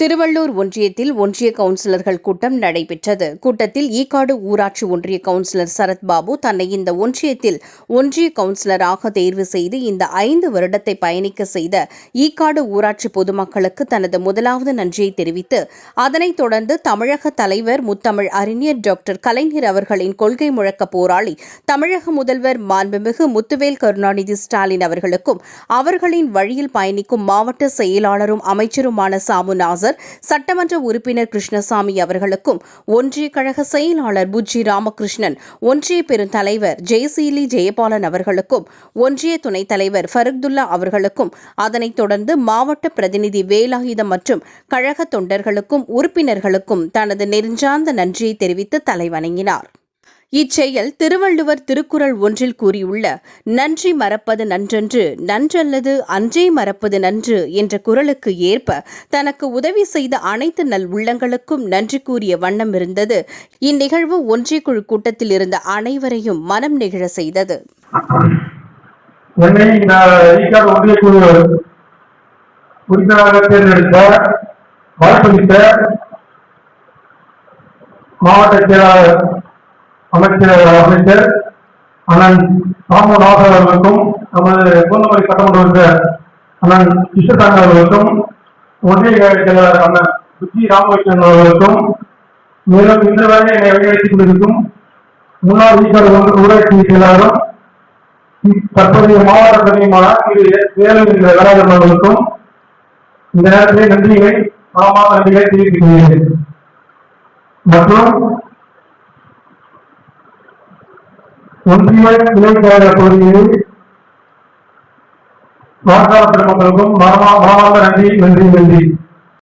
திருவள்ளூர் ஒன்றியத்தில் ஒன்றிய கவுன்சிலர்கள் கூட்டம் நடைபெற்றது. கூட்டத்தில் ஈக்காடு ஊராட்சி ஒன்றிய கவுன்சிலர் சரத்பாபு தன்னை இந்த ஒன்றியத்தில் ஒன்றிய கவுன்சிலராக தேர்வு செய்து இந்த ஐந்து வருடத்தை பயணிக்க செய்த ஈக்காடு ஊராட்சி பொதுமக்களுக்கு தனது முதலாவது நன்றியை தெரிவித்து அதனைத் தொடர்ந்து தமிழக தலைவர் முத்தமிழ் அறிஞர் டாக்டர் கலைஞர் அவர்களின் கொள்கை முழக்க போராளி தமிழக முதல்வர் மாண்புமிகு முத்துவேல் கருணாநிதி ஸ்டாலின் அவர்களுக்கும் அவர்களின் வழியில் பயணிக்கும் மாவட்ட செயலாளரும் அமைச்சருமான சாமு நாசர் சட்டமன்ற உறுப்பினர் கிருஷ்ணசாமி அவர்களுக்கும் ஒன்றிய கழக செயலாளர் புஜ்ஜி ராமகிருஷ்ணன் ஒன்றிய பெருந்தலைவர் ஜெயசீலி ஜெயபாலன் அவர்களுக்கும் ஒன்றிய துணைத் தலைவர் ஃபருக்துல்லா அவர்களுக்கும் அதனைத் தொடர்ந்து மாவட்ட பிரதிநிதி வேலாயுதம் மற்றும் கழக தொண்டர்களுக்கும் உறுப்பினர்களுக்கும் தனது நெருஞ்சார்ந்த நன்றியை தெரிவித்து தலைவணங்கினார். இச்செயல் திருவள்ளுவர் திருக்குறள் ஒன்றில் கூறியுள்ள நன்றி மறப்பது நன்றன்று நன்றல்லது அன்றே மறப்பது நன்று என்ற குரலுக்கு ஏற்ப தனக்கு உதவி செய்த அனைத்து நல் உள்ளங்களுக்கும் நன்றி கூறிய வண்ணம் இருந்தது. இந்நிகழ்வு ஒன்றிய குழு கூட்டத்தில் இருந்த அனைவரையும் மனம் நிகழ செய்தது. என்னை இந்த ஈக்காடு ஒன்றிய குழு உறுப்பினராக தேர்ந்தெடுத்த வாய்ப்பளித்த மாவட்ட செயலாளர் அமைச்சர் அமைச்சர் அண்ணன் ராமநாத அவர்களுக்கும் நமது பூந்தமல்லி சட்டமன்ற உறுப்பினர் அண்ணன் கிருஷ்ணசாமி அவர்களுக்கும் ஒன்றிய செயலாளர் அண்ணன் புஜி ராமகிருஷ்ணன் அவர்களுக்கும் மேலும் இந்த வேலை என்னை வழிநடத்திக் கொண்டிருக்கும் முன்னாள் ஈக்காடு ஒன்று ஊராட்சி செயலாளரும் தற்போதைய மாவட்ட பிரதிநிதிமான திரு வேலூர் என்ற கலாச்சாரம் அவர்களுக்கும் இந்த நேரத்திலே நன்றிகளை மனமார்ந்த நன்றிகளை தெரிவித்துக் கொள்கிறேன். மற்றும் ஒன்றிய இளைஞர் பகுதியில் வாக்காளர் பெருமக்களுக்கும் மாமா மனமார்ந்த நன்றி நன்றி நன்றி.